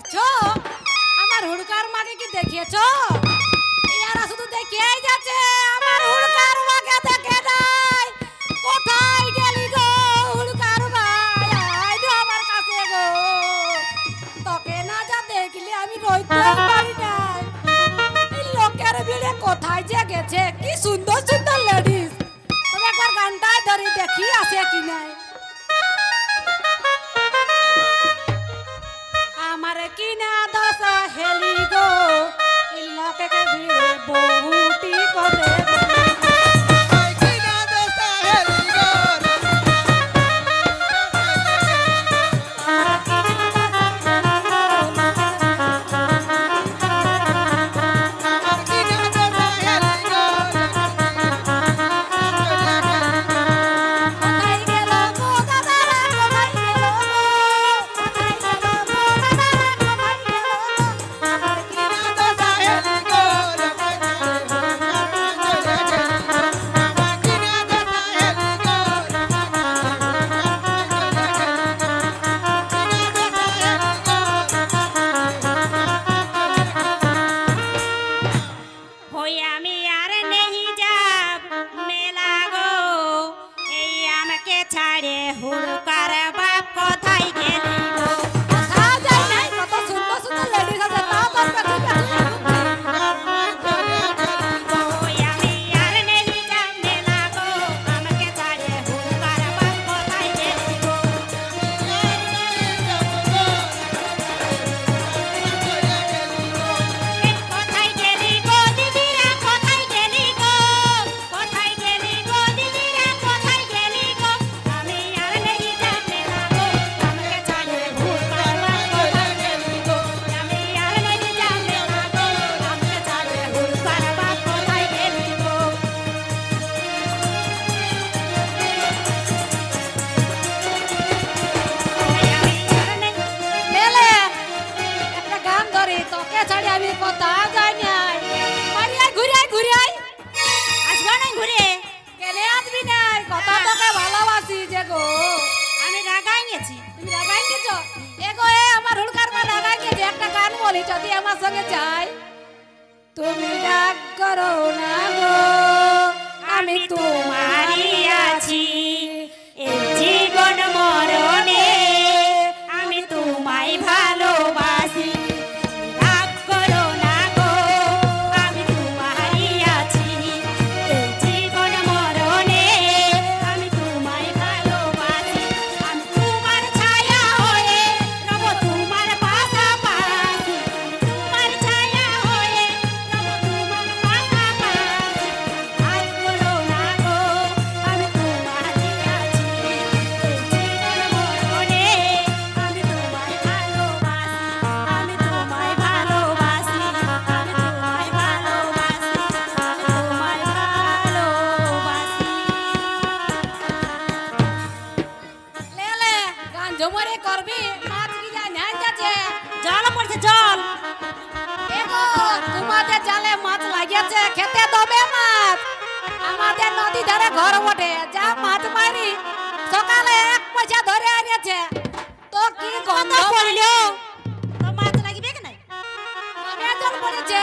দেখছ? আমার হুড়কার মাকে কি দেখিয়েছো? ইয়ারা শুধু দেখিয়েই যাচ্ছে, আমার হুড়কার মাকে দেখে নাই। কোথায় গেলি গো হুড়কার মা আইলো আমার কাছে গো। তোকে না যা দেখলে আমি রইতে পারি না লোকের ভিড়ে কোথায় যে গেছে? কি সুন্দর সুন্দর লেডিস তবে একবার গানটায় ধরে দেখি আছে কি নাই? না দশা হেলি গো। ইল্লাকে বহুটি করে গো, আমি রাগাই গেছি। তুমি রাগাই গেছো? এ গো এ আমার হুড়কার মা রাগাই গেছে, একটা গান বলি, যদি আমার সঙ্গে যাই তুমি রাগ করো না গো, আমি তোমারই আছি। জমরে করবি? মাছ কি যায় নাই যাচ্ছে জল পড়ছে জল। এগো তোমাদের জালে মাছ লাগিয়েছে খেতে দবে মাছ। আমাদের নদী ধারে ঘর বটে যা মাছ মারি সকালে এক পয়সা ধরে আনিয়েছে। তো কি গন্ধ পড়ল? তো মাছ লাগবে কি নাই? আমি জল পড়ছে?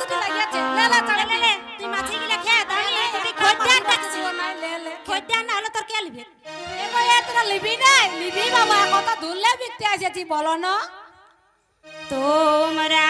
দুটো লাগিয়েছে? লে লে চালে লে লে তুই মাছি গিলা খেয়ে দাও লে তুই খদ্দার দেখছিস না। তোমরা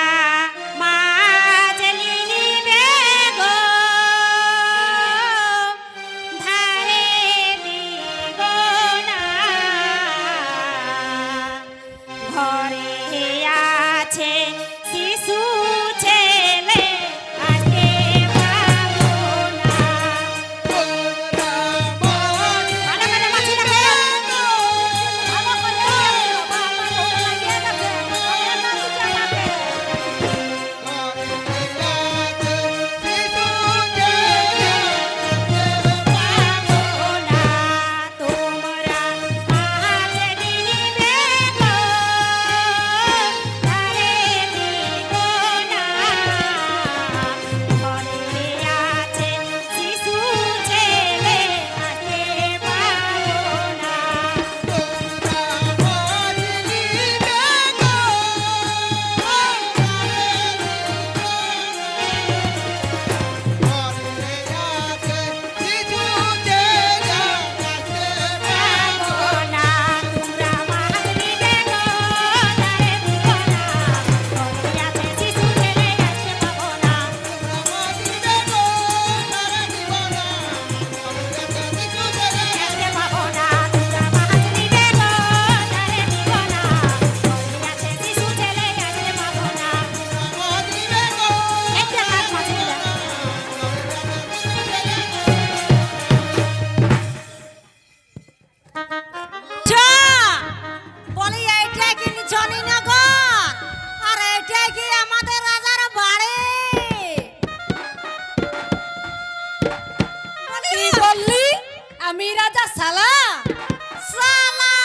আমি রাজা সালা। সালা!